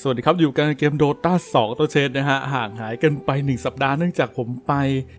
สวัสดีครับ อยู่กันเกม Dota 2ตัวเชนนะฮะ ห่างหายกันไป 1 สัปดาห์เนื่องจากผมไป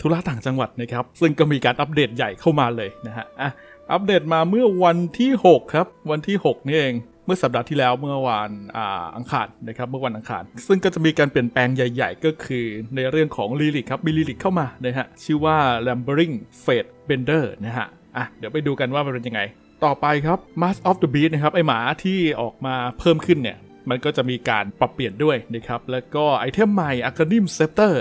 ธุระต่างจังหวัดนะครับ ซึ่งก็มีการอัปเดตใหญ่เข้ามาเลยนะฮะอะอัปเดตมาเมื่อวันที่ 6 ครับ วันที่ 6 นี่เอง เมื่อสัปดาห์ที่แล้วเมื่อวันอ่าอังคารนะครับ เมื่อวันอังคาร ซึ่งก็จะมีการเปลี่ยนแปลงใหญ่ ๆ ก็คือในเรื่องของลิลิกครับมีลิลิกเข้ามานะฮะชื่อว่า Lambering Fate Bender นะฮะอะเดี๋ยวไปดูกันว่ามันเป็นยังไง ต่อไปครับ Mask of the Beast นะครับไอหมาที่ออกมาเพิ่มขึ้นเนี่ย มันก็จะมีการปรับเปลี่ยนด้วยนะครับ แล้วก็ไอเทมใหม่ a c a d e m Scepter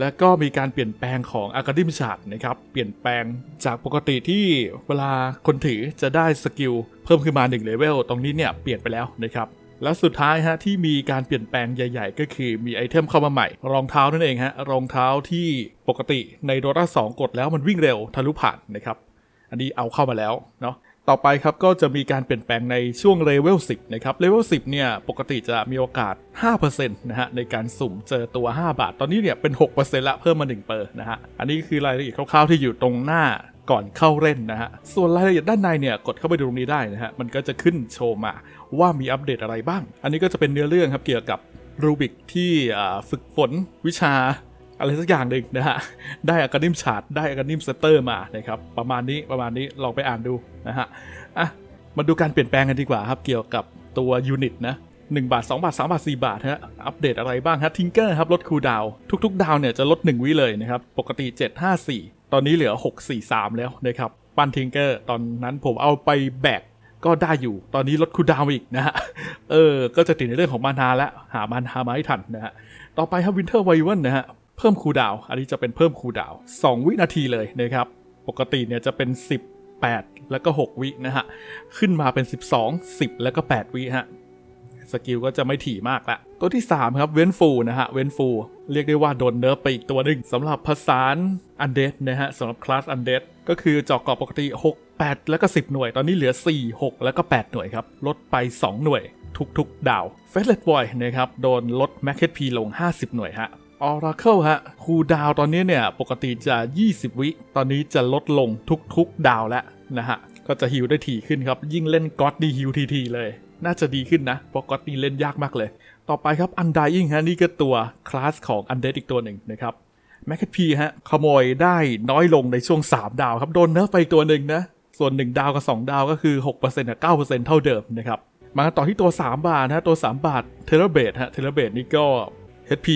แล้วก็มีการเปลี่ยนแปลงของ a c a d e m Shard นะครับ เปลี่ยนแปลงจากปกติที่เวลาคนถือจะได้สกิลเพิ่มขึ้นมา1เลเวลตรงนี้เนี่ยเปลี่ยนไปแล้วนะครับแล้วสุดท้ายฮะที่มีการเปลี่ยนแปลงใหญ่ ๆ ก็คือมีไอเทมเข้ามาใหม่ รองเท้านั่นเองฮะรองเท้าที่ปกติใน Dota 2กดแล้วมันวิ่งเร็วทะลุผ่านนะครับ อันนี้เอาเข้ามาแล้วเนาะ ต่อไปครับก็จะมีการเปลี่ยนแปลงในช่วงเลเวล10 นะครับ เลเวล10 เนี่ย ปกติจะมีโอกาส 5%นะฮะในการสุ่มเจอตัว 5 บาท ตอนนี้เนี่ยเป็น 6%ละเพิ่มมา 1 เปอร์นะฮะ อันนี้คือรายละเอียดคร่าวๆที่อยู่ตรงหน้าก่อนเข้าเล่นนะฮะ ส่วนรายละเอียดด้านในเนี่ยกดเข้าไปดูตรงนี้ได้นะฮะ มันก็จะขึ้นโชว์มาว่ามีอัปเดตอะไรบ้าง อันนี้ก็จะเป็นเนื้อเรื่องครับเกี่ยวกับรูบิกที่ฝึกฝนวิชา อะไรสักอย่างหนึ่งนะฮะ ได้อากานิมชาร์ดได้อากานิมเซตเตอร์มานะครับ ประมาณนี้ประมาณนี้ลองไปอ่านดูนะฮะ อะ มาดูการเปลี่ยนแปลงกันดีกว่าครับ เกี่ยวกับตัวยูนิตนะ1 บาท 2 บาท 3 บาท 4 บาทฮะอัปเดตอะไรบ้างฮะทิงเกอร์ครับลดคูลดาวทุกๆ ดาวเนี่ยจะลด 1 วิเลยนะครับ ปกติ 754 ตอนนี้เหลือ 643 แล้วนะครับปั้นทิงเกอร์ตอนนั้นผมเอาไปแบกก็ได้อยู่ตอนนี้ลดคูดาวอีกนะฮะ เออ ก็จะติดในเรื่องของมานาแล้วหามานามาให้ทันนะฮะ ต่อไปครับวินเทอร์ไวเวนนะฮะ เพิ่มคูดาว อันนี้จะเป็นเพิ่มคูดาว 2 วินาทีเลยนะครับ ปกติเนี่ยจะเป็น18แล้วก็ 6 วินะฮะ ขึ้นมาเป็น 12 10 แล้วก็ 8 วิฮะ สกิลก็จะไม่ถี่มากละ ตัวที่ 3 ครับ เวนฟูนะฮะ เวนฟู เรียกได้ว่าโดนเนิร์ฟไปอีกตัวหนึ่งสำหรับภาษานอันเดนะฮะสำหรับคลาสอันเดก็คือเจาะเกาะปกติ 6 8 แล้วก็ 10 หน่วย ตอนนี้เหลือ 4 6 แล้วก็ 8 หน่วยครับ ลดไป 2 หน่วย ทุกๆดาวเฟสเลตบอยนะครับ โดนลดแมคเค p ลง 50 หน่วยฮะ Oracle ฮะคูดาวตอนนี้เนี่ยปกติจะ 20 วิ ตอนนี้จะลดลงทุกๆดาวแล้วนะฮะ ก็จะฮิวได้ถี่ขึ้นครับ ยิ่งเล่นก็ d ดีฮิวทีๆเลย น่าจะดีขึ้นนะเพราะก็นี่เล่นยากมากเลย ต่อไปครับ Undying ฮะนี่ก็ตัวคลาสของ Undead อีกตัวหนึ่งนะครับแมคเค p ฮะขโมยได้น้อยลงในช่วง 3 ดาวครับ โดนเนิร์ฟไปตัวหนึ่งนะ ส่วน 1 ดาวกับ 2 ดาวก็คือ 6%กับ9%เท่าเดิมนะครับ มาต่อที่ตัว 3 บาทนะตัว 3 บาทเทเลเบทฮะเทเลเบทนี่ก็ HP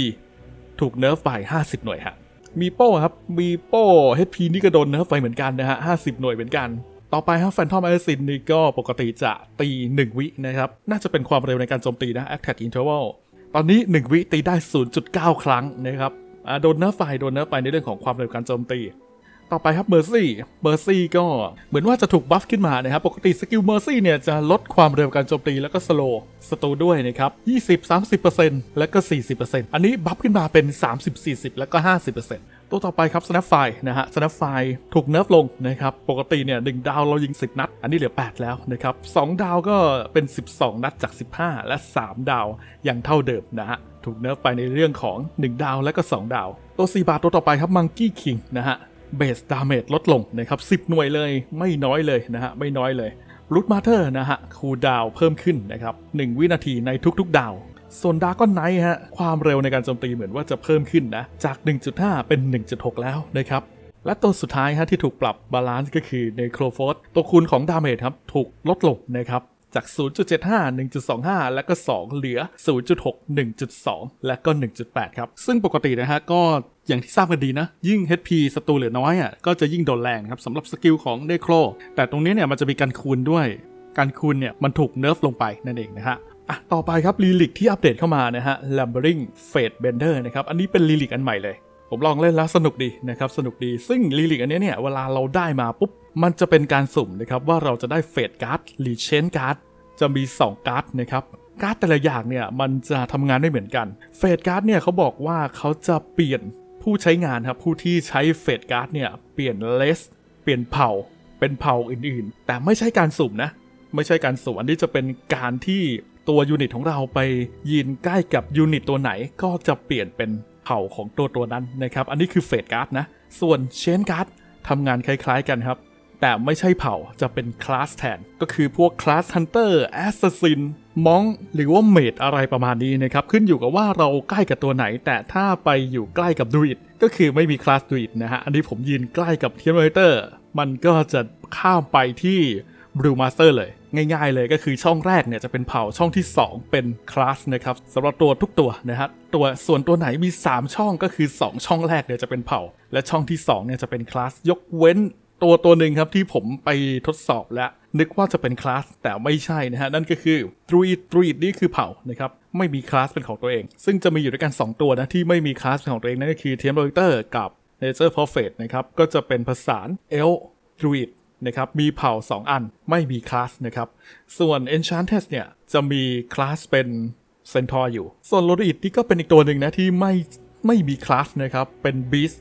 ถูกเนิร์ฟไป50 หน่วยฮะมีโป้ครับมีโป้ HP นี่ก็โดนเนิร์ฟไปเหมือนกันนะฮะ50หน่วยเหมือนกันต่อไปฮะแฟนทอมไอซินนี่ก็ปกติจะตี 1 วินะครับ น่าจะเป็นความเร็วในการโจมตีนะ Attack Interval ตอนนี้ 1 วิตีได้ 0.9 ครั้งนะครับโดนเนิร์ฟไปโดนเนิร์ฟไปในเรื่องของความเร็วการโจมตี ต่อไปครับเมอร์ซี่เมอร์ซี่ก็เหมือนว่าจะถูกบัฟขึ้นมานะครับ ปกติสกิลเมอร์ซี่เนี่ยจะลดความเร็วการโจมตีแล้วก็สโลสตูด้วยนะครับ 20 30%แล้วก็ 40%อันนี้บัฟขึ้นมาเป็น 30 40 แล้วก็ 50%ตัวต่อไปครับ Snapfire นะฮะ Snapfire ถูกเนิร์ฟลงนะครับ ปกติเนี่ย1ดาวเรายิง 10 นัด อันนี้เหลือ 8 แล้วนะครับ2ดาวก็เป็น 12 นัดจาก 15 และ 3 ดาวยังเท่าเดิมนะฮะ ถูกเนิร์ฟไปในเรื่องของ 1 ดาวและก็ 2 ดาว ตัว 4 บาทตัวต่อไปครับ Monkey King นะฮะ เบสดาเมจลดลงนะครับ10 หน่วยเลยไม่น้อยเลยนะฮะไม่น้อยเลยรูทมาเธอร์นะฮะคูลดาวเพิ่มขึ้นนะครับ1วินาทีในทุกๆดาวส่วนดาก้อนไนท์ฮะความเร็วในการโจมตีเหมือนว่าจะเพิ่มขึ้นนะ จาก 1.5 เป็น 1.6 แล้วนะครับ และตัวสุดท้ายฮะที่ถูกปรับบาลานซ์ก็คือในโครโฟสตัวคูณของดาเมจครับ ถูกลดลงนะครับ จาก 0.75 1.25 และก็ 2 เหลือ 0.6 1.2 และก็ 1.8 ครับ ซึ่งปกตินะฮะก็ อย่างที่ทราบกันดีนะ ยิ่ง HP ศัตรูเหลือน้อยอะก็จะยิ่งโดนแรงครับสำหรับสกิลของเดโครแต่ตรงนี้เนี่ยมันจะมีการคูณด้วย การคูณเนี่ยมันถูกเนิร์ฟลงไปนั่นเองนะฮะอะต่อไปครับลีลิกที่อัปเดตเข้ามานะฮะ Lambering Fate Bender นะครับอันนี้เป็นลีลิกอันใหม่เลย ผมลองเล่นแล้วสนุกดีนะครับสนุกดีซึ่งลีลิกอันนี้เนี่ยเวลาเราได้มาปุ๊บมันจะเป็นการสุ่มนะครับว่าเราจะได้เฟดการ์ดหรือเชนการ์ดจะมี 2 การ์ดนะครับการ์ดแต่ละอย่างเนี่ยมันจะทำงานไม่เหมือนกันเฟดการ์ดเนี่ยเขาบอกว่าเขาจะเปลี่ยน ผู้ใช้งานครับผู้ที่ใช้เฟดการ์ดเนี่ยเปลี่ยนเลสเปลี่ยนเผ่าเป็นเผ่าอื่นๆ แต่ไม่ใช่การสุ่มนะ ไม่ใช่การสุ่มอันนี้จะเป็นการที่ตัวยูนิตของเราไปยืนใกล้กับยูนิตตัวไหนก็จะเปลี่ยนเป็นเผ่าของตัวตัวนั้นนะครับ อันนี้คือเฟดการ์ดนะ ส่วนเชนการ์ดทำงานคล้ายๆกันครับ แต่ไม่ใช่เผ่าจะเป็นคลาสแทน ก็คือพวกคลาสฮันเตอร์แอสซัสซิน มองหรือว่าเมดอะไรประมาณนี้นะครับ ขึ้นอยู่กับว่าเราใกล้กับตัวไหน แต่ถ้าไปอยู่ใกล้กับด u ิดก็คือไม่มีคลาสด u ิดนะฮะ อันนี้ผมยืนใกล้กับเทียมเรเตอร์ มันก็จะข้ามไปที่บรูมาสเตอร์เลย ง่ายๆเลยก็คือช่องแรกเนี่ยจะเป็นเผ่าช่องที่ 2 เป็นคลาสนะครับสำหรับตัวทุกตัวนะฮะตัวส่วนตัวไหนมี 3 ช่องก็คือ 2 ช่องแรกเนี่ยจะเป็นเผ่า และช่องที่2เนี่ยจะเป็นคลาสยกเว้นตัวตัวหนึ่งครับที่ผมไปทดสอบแล้ว นึกว่าจะเป็นคลาสแต่ไม่ใช่นะฮะ นั่นก็คือดรูอิดดรูอิดนี่คือเผ่านะครับ ไม่มีคลาสเป็นของตัวเอง ซึ่งจะมีอยู่ด้วยกัน 2 ตัวนะ ที่ไม่มีคลาสเป็นของตัวเอง นั่นก็คือเทียมโรเตอร์กับเนเจอร์พอร์เฟตนะครับ ก็จะเป็นผสานเอลดรูอิดนะครับ มีเผ่า 2 อันไม่มีคลาสนะครับ ส่วน Enchantress เนี่ย จะมีคลาสเป็นเซนทอร์อยู่ ส่วนโรดอิดนี่ก็เป็นอีกตัวหนึ่งนะที่ไม่ไม่มีคลาสนะครับ เป็นบีส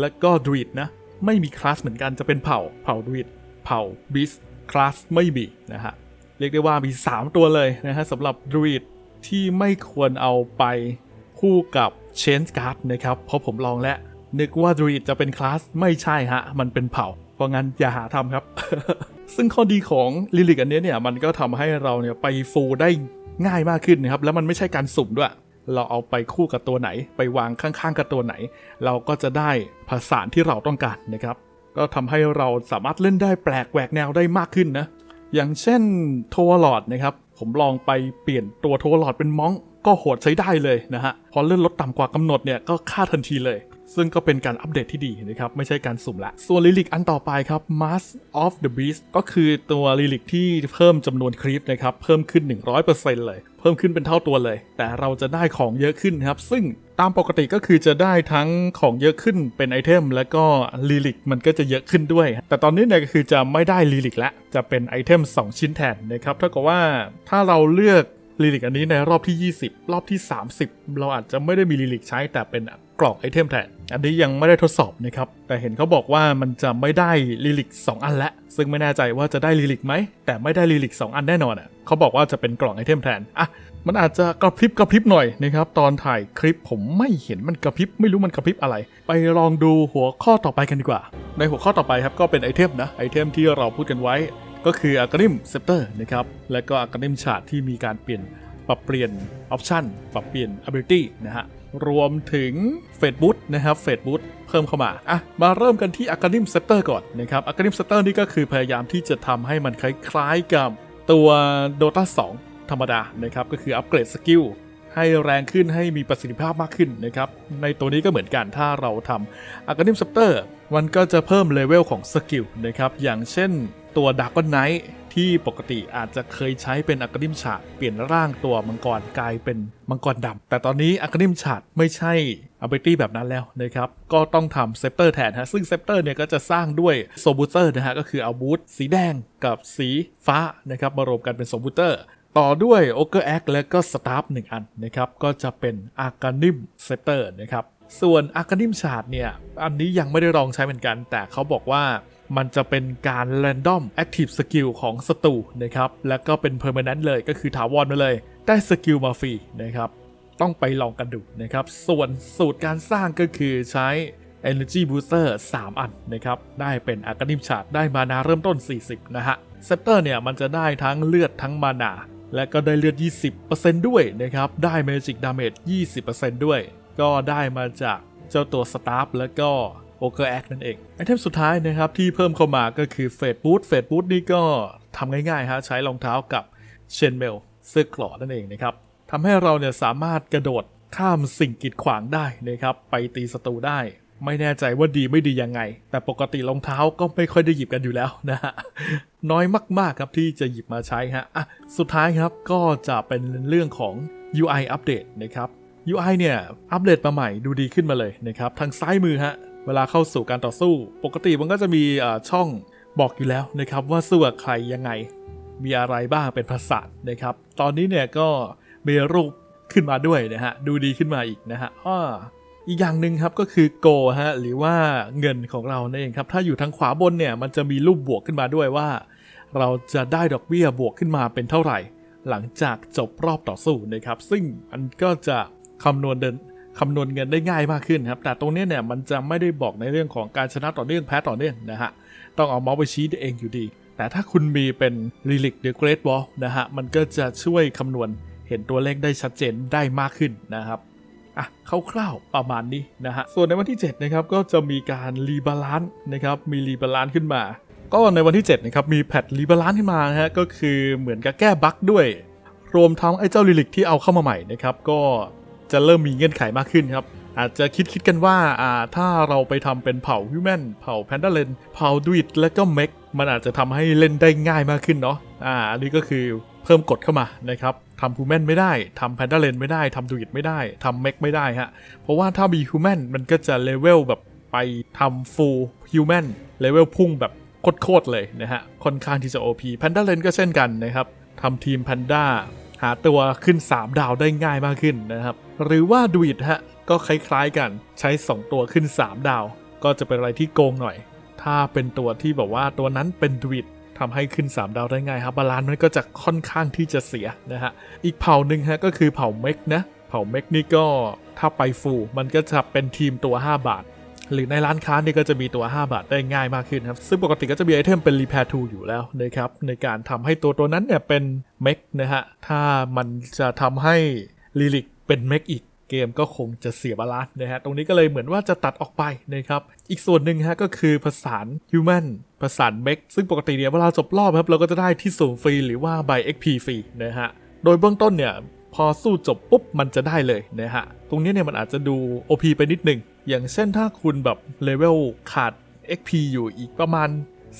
และก็ดรูอิดนะ ไม่มีคลาสเหมือนกันจะเป็นเผ่าเผ่าดวิดเผ่าบิส คลาสไม่มีนะฮะเรียกได้ว่ามี 3 ตัวเลยนะฮะสำหรับดวิดที่ไม่ควรเอาไปคู่กับเชนส์การ์ดนะครับเพราะผมลองแล้วนึกว่าดวิดจะเป็นคลาสไม่ใช่ฮะ มันเป็นเผ่า เพราะงั้นอย่าหาทำครับ ซึ่งข้อดีของลิลิกอันนี้เนี่ย มันก็ทำให้เราเนี่ยไปฟูได้ง่ายมากขึ้นนะครับ แล้วมันไม่ใช่การสุ่มด้วย เราเอาไปคู่กับตัวไหน ไปวางข้างๆกับตัวไหน เราก็จะได้ผสานที่เราต้องการนะครับ ก็ทำให้เราสามารถเล่นได้แปลกแหวกแนวได้มากขึ้นนะ อย่างเช่นโทวลอดนะครับ ผมลองไปเปลี่ยนตัวโทวลอดเป็นมองก็โหดใช้ได้เลยนะฮะ พอเลื่อนลดต่ำกว่ากำหนดเนี่ยก็ฆ่าทันทีเลย ซึ่งก็เป็นการอัปเดตที่ดีนะครับ ไม่ใช่การสุ่มละ ส่วนลิลิกอันต่อไปครับ Mask of the Beast ก็คือตัวลิลิกที่เพิ่มจำนวนครีปนะครับ เพิ่มขึ้น 100%เลย เพิ่มขึ้นเป็นเท่าตัวเลย แต่เราจะได้ของเยอะขึ้นครับ ซึ่งตามปกติก็คือจะได้ทั้งของเยอะขึ้นเป็นไอเทม แล้วก็ลิลิกมันก็จะเยอะขึ้นด้วย แต่ตอนนี้เนี่ยก็คือจะไม่ได้ลิลิกละ จะเป็นไอเทม 2 ชิ้นแทนนะครับเท่ากับว่าถ้าเราเลือก ลิลิกอันนี้ในรอบที่ 20 รอบที่ 30 เราอาจจะไม่ได้มีลิลิกใช้แต่เป็นกล่องไอเทมแทน อันนี้ยังไม่ได้ทดสอบนะครับ แต่เห็นเขาบอกว่ามันจะไม่ได้ลิลิก2 อันละ ซึ่งไม่แน่ใจว่าจะได้ลิลิกไหม แต่ไม่ได้ลิลิก2 อันแน่นอนอะเขาบอกว่าจะเป็นกล่องไอเทมแทน อะ มันอาจจะกระพริบกระพริบหน่อยนะครับ ตอนถ่ายคลิปผมไม่เห็นมันกระพริบ ไม่รู้มันกระพริบอะไร ไปลองดูหัวข้อต่อไปกันดีกว่า ในหัวข้อต่อไปครับก็เป็นไอเทมนะ ไอเทมที่เราพูดกันไว้ ก็คืออัลกอริมเซปเตอร์นะครับและก็อัลกอริมชาร์ตที่มีการเปลี่ยนปรับเปลี่ยนออปชันปรับเปลี่ยน ability นะฮะรวมถึงเฟดบูตนะครับเฟดบูตเพิ่มเข้ามาอะมาเริ่มกันที่อ c ก d ิมเซ p เตอร์ก่อนนะครับอ c ก d ิมเซ p เตอร์นี่ก็คือพยายามที่จะทำให้มันคล้ายๆกับตัว Dota 2 ธรรมดานะครับก็คืออัปเกรดสกิลให้แรงขึ้นให้มีประสิทธิภาพมากขึ้นนะครับ ในตัวนี้ก็เหมือนกันถ้าเราทำอ c ก d ิมเซ p เตอร์มันก็จะเพิ่มเลเวลของสกิลนะครับ อย่างเช่น ตัวด a r k ก n ไนท์ที่ปกติอาจจะเคยใช้เป็นอักริมฉาดเปลี่ยนร่างตัวมังกรกลายเป็นมังกรดำแต่ตอนนี้อักริมฉาดไม่ใช่อับตี้แบบนั้นแล้วนะครับ ก็ต้องทำเซปเตอร์แทนฮะ ซึ่งเซปเตอร์เนี่ยก็จะสร้างด้วยโซบูเตอร์นะฮะ ก็คืออาวุธสีแดงกับสีฟ้านะครับ มารวมกันเป็นโซบูเตอร์ต่อด้วยโอเกอร์แอคและก็สตาร์ฟหนึ่งอันนะครับ ก็จะเป็นอาการนิมเซปเตอร์นะครับ ส่วนอาการนิมชาดเนี่ย อันนี้ยังไม่ได้ลองใช้เหมือนกัน แต่เขาบอกว่า มันจะเป็นการ random active skill ของศัตรูนะครับ แล้วก็เป็น permanent เลยก็คือถาวรมาเลย ได้สกิลมาฟรีนะครับ ต้องไปลองกันดูนะครับ ส่วนสูตรการสร้างก็คือใช้ Energy Booster 3 อันนะครับ ได้เป็นอากานิมชาร์ดได้มานาเริ่มต้น 40 นะฮะเซปเตอร์เนี่ยมันจะได้ทั้งเลือดทั้งมานาและก็ได้เลือด 20%ด้วยนะครับ ได้ Magic Damage 20%ด้วย ก็ได้มาจากเจ้าตัว Staff แล้วก็ โอเกอร์แอคนั่นเองไอเทมสุดท้ายนะครับที่เพิ่มเข้ามาก็คือเฟดบูทเฟดบูทนี่ก็ทำง่ายๆฮะใช้รองเท้ากับเชนเมลเสื้อกลอนั่นเองนะครับทำให้เราเนี่ยสามารถกระโดดข้ามสิ่งกีดขวางได้นะครับไปตีศัตรูได้ ไม่แน่ใจว่าดีไม่ดียังไง แต่ปกติรองเท้าก็ไม่ค่อยได้หยิบกันอยู่แล้วนะฮะน้อยมากๆครับที่จะหยิบมาใช้ฮะอะสุดท้ายครับก็จะเป็นเรื่องของ UI อัปเดตนะครับ UI เนี่ยอัปเดตมาใหม่ดูดีขึ้นมาเลยนะครับ ทางซ้ายมือฮะ เวลาเข้าสู่การต่อสู้ ปกติมันก็จะมีช่องบอกอยู่แล้วนะครับว่าสู้กับใครยังไง มีอะไรบ้างเป็นภาษานะครับ ตอนนี้เนี่ยก็มีรูปขึ้นมาด้วยนะฮะ ดูดีขึ้นมาอีกนะฮะอ้ออีกอย่างหนึ่งครับก็คือโกฮะหรือว่าเงินของเรานั่นเองครับ ถ้าอยู่ทางขวาบนเนี่ยมันจะมีรูปบวกขึ้นมาด้วยว่า เราจะได้ดอกเบี้ยบวกขึ้นมาเป็นเท่าไหร่ หลังจากจบรอบต่อสู้นะครับ ซึ่งมันก็จะคำนวณเดิน คำนวณเงินได้ง่ายมากขึ้นครับ แต่ตรงนี้เนี่ยมันจะไม่ได้บอกในเรื่องของการชนะต่อเนื่องแพ้ต่อเนื่องนะฮะ ต้องเอาเมาส์ไปชี้เองอยู่ดี แต่ถ้าคุณมีเป็น Relic The Great Wall นะฮะ มันก็จะช่วยคำนวณเห็นตัวเลขได้ชัดเจนได้มากขึ้นนะครับอะคร่าวๆประมาณนี้นะฮะ ส่วนในวันที่ 7 นะครับก็จะมีการรีบาลานซ์นะครับมีรีบาลานซ์ขึ้นมา ก็ในวันที่ 7 นะครับมีแพทรีบาลานซ์ขึ้นมานะฮะก็คือเหมือนกับแก้บั๊กด้วย รวมทั้งไอ้เจ้าลิลิกที่เอาเข้ามาใหม่นะครับก็ จะเริ่มมีเงื่อนไขมากขึ้นครับอาจจะคิดคิดกันว่าอ่าถ้าเราไปทำเป็นเผ่าฮิวแมนเผ่าแพนด้าเลนเผ่าดูอิดแล้วก็เมกมันอาจจะทำให้เล่นได้ง่ายมากขึ้นเนาะอ่าอันนี้ก็คือเพิ่มกฎเข้ามานะครับทำฮิวแมนไม่ได้ทำแพนด้าเลนไม่ได้ทำดูอิดไม่ได้ทำเมกไม่ได้ฮะเพราะว่าถ้ามีฮิวแมนมันก็จะเลเวลแบบไปทำฟูลฮิวแมนเลเวลพุ่งแบบโคตรๆเลยนะฮะค่อนข้างที่จะ OP แพนด้าเลนก็เช่นกันนะครับทำทีมแพนด้าาตัวขึ้น 3 ดาวได้ง่ายมากขึ้นนะครับ หรือว่าดูอิดฮะก็คล้ายๆกันใช้ 2 ตัวขึ้น 3 ดาว ก็จะเป็นอะไรที่โกงหน่อย ถ้าเป็นตัวที่แบบว่าตัวนั้นเป็นดูอิดทำให้ขึ้น 3 ดาวได้ง่ายครับบาลานซ์มันก็จะค่อนข้างที่จะเสียนะฮะอีกเผ่าหนึ่งฮะก็คือเผ่าเมกนะเผ่าเมกนี่ก็ถ้าไปฟูมันก็จะเป็นทีมตัว 5 บาท หรือในร้านค้านี่ก็จะมีตัว 5 บาทได้ง่ายมากขึ้นครับ ซึ่งปกติก็จะมีไอเทมเป็น Repair Tool อยู่แล้วนะครับ ในการทำให้ตัวตัวนั้นเนี่ยเป็นเมกนะฮะ ถ้ามันจะทำให้ลิลิกเป็นเมกอีกเกมก็คงจะเสียบาลานซ์นะฮะ ตรงนี้ก็เลยเหมือนว่าจะตัดออกไปนะครับ อีกส่วนหนึ่งฮะก็คือผสาน Human ผสานเมกซึ่งปกติเนี่ยเวลาจบรอบครับเราก็จะได้ที่สูงฟรีหรือว่า by XP ฟรีนะฮะ โดยเบื้องต้นเนี่ยพอสู้จบปุ๊บมันจะได้เลยนะฮะ ตรงนี้เนี่ยมันอาจจะดู OP ไปนิดหนึ่ง อย่างเช่นถ้าคุณแบบเลเวลขาด XP อยู่อีกประมาณ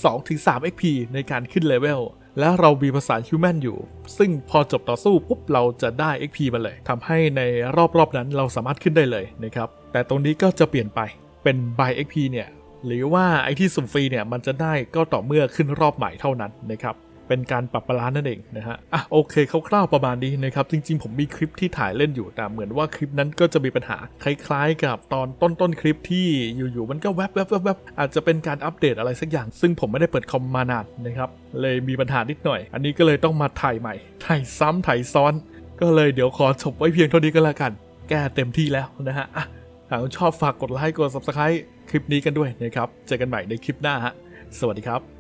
2-3 XP ในการขึ้นเลเวลแล้วเรามีภาษา Human อยู่ ซึ่งพอจบต่อสู้ปุ๊บเราจะได้ XP มาเลยทำให้ในรอบๆนั้นเราสามารถขึ้นได้เลยนะครับ แต่ตรงนี้ก็จะเปลี่ยนไปเป็น by XP เนี่ย หรือว่าไอที่สุ่มฟรีเนี่ยมันจะได้ก็ต่อเมื่อขึ้นรอบใหม่เท่านั้นนะครับ เป็นการปรับบาลานซ์นั่นเองนะฮะอะโอเคคร่าวๆประมาณนี้นะครับจริงๆ ผมมีคลิปที่ถ่ายเล่นอยู่แต่เหมือนว่าคลิปนั้นก็จะมีปัญหาคล้ายๆ กับตอนต้นๆคลิปที่อยู่ๆมันก็แวบๆแวบๆอาจจะเป็นการอัปเดตอะไรสักอย่าง ซึ่งผมไม่ได้เปิดคอมมานานนะครับเลยมีปัญหานิดหน่อย อันนี้ก็เลยต้องมาถ่ายใหม่ถ่ายซ้ำถ่ายซ้อน ก็เลยเดี๋ยวขอจบไว้เพียงเท่านี้ก็แล้วกัน แก้เต็มที่แล้วนะฮะหากชอบฝากกดไลค์กด subscribe คลิปนี้กันด้วยนะครับ เจอกันใหม่ในคลิปหน้าฮะ สวัสดีครับ